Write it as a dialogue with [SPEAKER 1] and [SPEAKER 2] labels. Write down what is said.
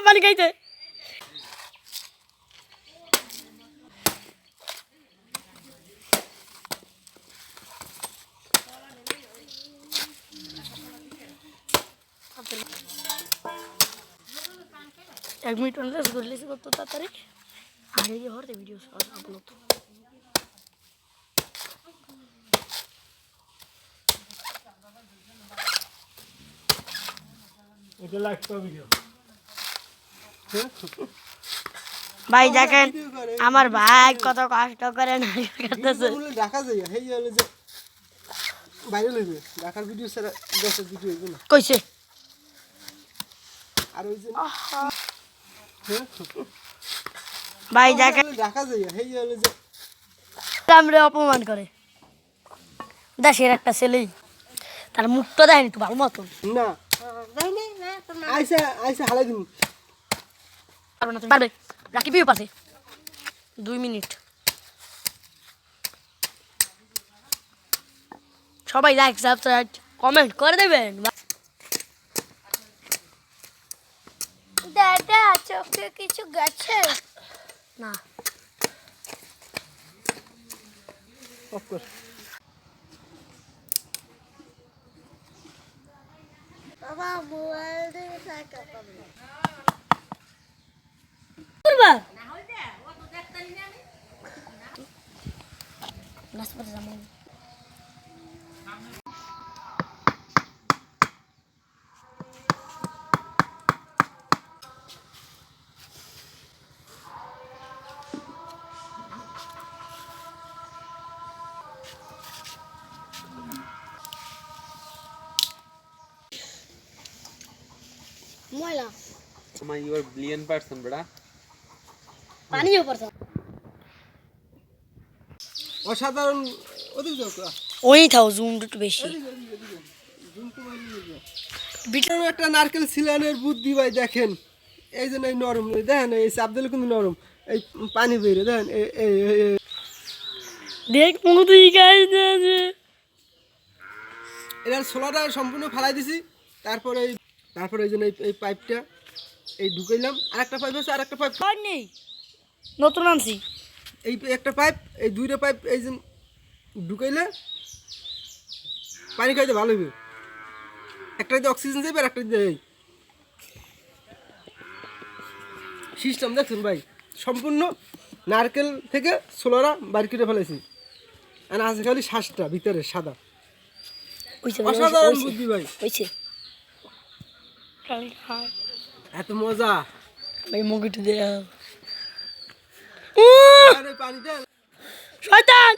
[SPEAKER 1] গেলাম পানি খাইতে এক মিনিট অনলেস করলেছি কত তাড়াতাড়ি। আগে গিয়ে হরতে ভিডিও আপলোড
[SPEAKER 2] এটা লাগতো ভিডিও
[SPEAKER 1] ভাই দেখেন আমার ভাই কত কষ্ট করে না
[SPEAKER 3] হলো যে বাইরে লইবে ঢাকার ভিডিও ছাড়া দেশের ভিডিও হইবে না।
[SPEAKER 1] কইছে।
[SPEAKER 3] আর ওই যে
[SPEAKER 1] ভাই দেখেন।
[SPEAKER 3] বলে ঢাকা যাই হেই হলো যে
[SPEAKER 1] আমরা অপমান করে। দেশের একটা ছেলেই তার মুখটা দেয়নি তো ভালো মতন?
[SPEAKER 3] না। আইসা আইসা হালাই দিন
[SPEAKER 1] পারবে না তুমি। পারবে। রাকিবিও পারবে। দুই মিনিট। সবাই লাইক সাবস্ক্রাইব কমেন্ট করে দেবেন।
[SPEAKER 4] দাদা চোখে কিছু গেছে?
[SPEAKER 1] না।
[SPEAKER 4] বাবা মোবাইল দিয়ে
[SPEAKER 1] নাচপাতি জামা ময়লা
[SPEAKER 5] Ama you are billion person, brother.
[SPEAKER 1] পানিও পড়ছে
[SPEAKER 3] অসাধারণ
[SPEAKER 1] ওই থাও জুম একটু বেশি।
[SPEAKER 3] এরকম একটা নারকেল সিলানের বুদ্ধি ভাই দেখেন। এই জন্য এই নরম দেখেন এই চাপ দিলে কিন্তু নরম। এই পানি বেরো দেখেন
[SPEAKER 1] দেখ তুই গাই
[SPEAKER 3] এটার সোলাটা সম্পূর্ণ ফালাই দিছি। তারপরে এই তারপরে এই জন্য এই- এই পাইপটা এই ঢুকাইলাম। আর একটা পাইপ আছে আর একটা পাইপ
[SPEAKER 1] নেই। নতুন আনছি।
[SPEAKER 3] এই একটা পাইপ এই দুইটা পাইপ এই যে ঢুকাইলে পানি খাইতে ভালো হবে একটা দিয়ে অক্সিজেন যাবে আর একটা দিয়ে এই সিস্টেম দেখছেন ভাই? সম্পূর্ণ নারকেল থেকে সোলারা বাড়ি কেটে ফেলেছি। আর আছে খালি শ্বাসটা ভিতরে সাদা। অসাধারণ বুদ্ধি ভাই। এত মজা।
[SPEAKER 1] ভাই মুগিটু দে
[SPEAKER 3] আরে পানিটা
[SPEAKER 1] শয়তান